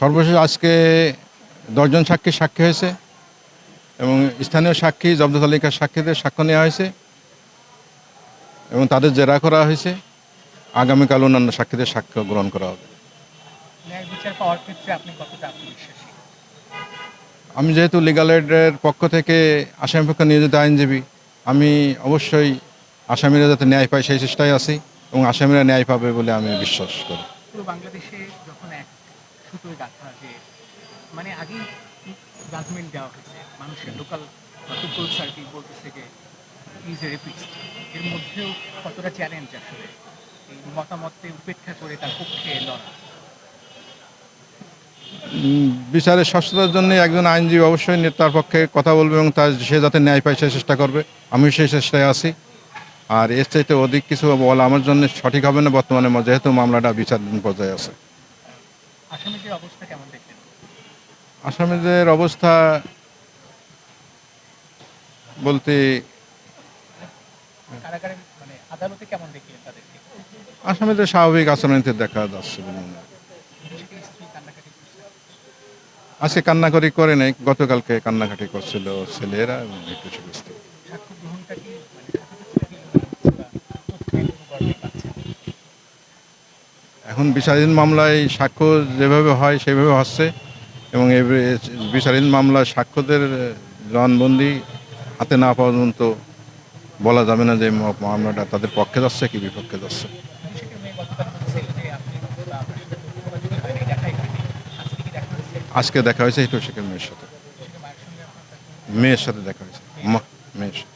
সর্বশেষ আজকে দশজন সাক্ষী সাক্ষী হয়েছে এবং স্থানীয় সাক্ষী জব্দ তালিকার সাক্ষীদের সাক্ষ্য নেওয়া হয়েছে এবং তাদের জেরা করা হয়েছে। আগামীকাল অন্যান্য সাক্ষীদের সাক্ষ্য গ্রহণ করা হবে। আমি যেহেতু লিগাল এডের পক্ষ থেকে আসামি পক্ষে নিয়োজিত আইনজীবী আমি অবশ্যই আসামিরা যাতে ন্যায় পায় সেই চেষ্টায় আছি এবং আসামিরা ন্যায় পাবে বলে আমি বিশ্বাস করি। পুরো বাংলাদেশে যখন এক সুতোয় গাথা যে মানে আগেই জাজমেন্ট দেওয়া হয়েছে মানুষের লোকাল ফুটবল সার্কিট বলতেছে যে ইজ এ রেপিস্ট এর মধ্যেও কতটা চ্যালেঞ্জ আসলে? এই মতামতকে উপেক্ষা করে তার পক্ষে লড়া। বিচারের স্বচ্ছতার জন্য একজন আইনজীবী অবশ্যই তার পক্ষে কথা বলবে এবং তার সে যাতে ন্যায় পায় সে চেষ্টা করবে। আমি সেই চেষ্টায় আছি। আর এর চাইতে অধিক কিছু বলা আমার জন্য সঠিক হবে না বর্তমানে যেহেতু মামলাটা বিচারাধীন পর্যায়ে আছে। আসামিদের অবস্থা বলতে মানে আসামিদের স্বাভাবিক আচরণীতে দেখা যাচ্ছে। কান্নাকাটি আজকে কান্নাকড়ি করে নাই গতকালকে কান্নাকাটি করছিল ছেলেরা একটু ছিল স্ত্রী। সাক্ষ্য গ্রহণটা কি মানে সাথে সাথে কি মনে হচ্ছে বা তথ্যের কোনো গড়বড় পাচ্ছেন? এখন বিচারাধীন মামলায় সাক্ষ্য যেভাবে হয়, সেভাবে হচ্ছে এবং এই বিচারাধীন মামলায় সাক্ষ্যদের জবানবন্দি হাতে না পাওয়া পর্যন্ত বলা যাবে না যে মামলাটা তাদের পক্ষে যাচ্ছে কি বিপক্ষে যাচ্ছে সাথে। আজকে দেখা হয়েছে? হিটু শেখের মেয়ের সাথে মায়ের আপনার দেখা হয়েছে? মেয়ের সাথে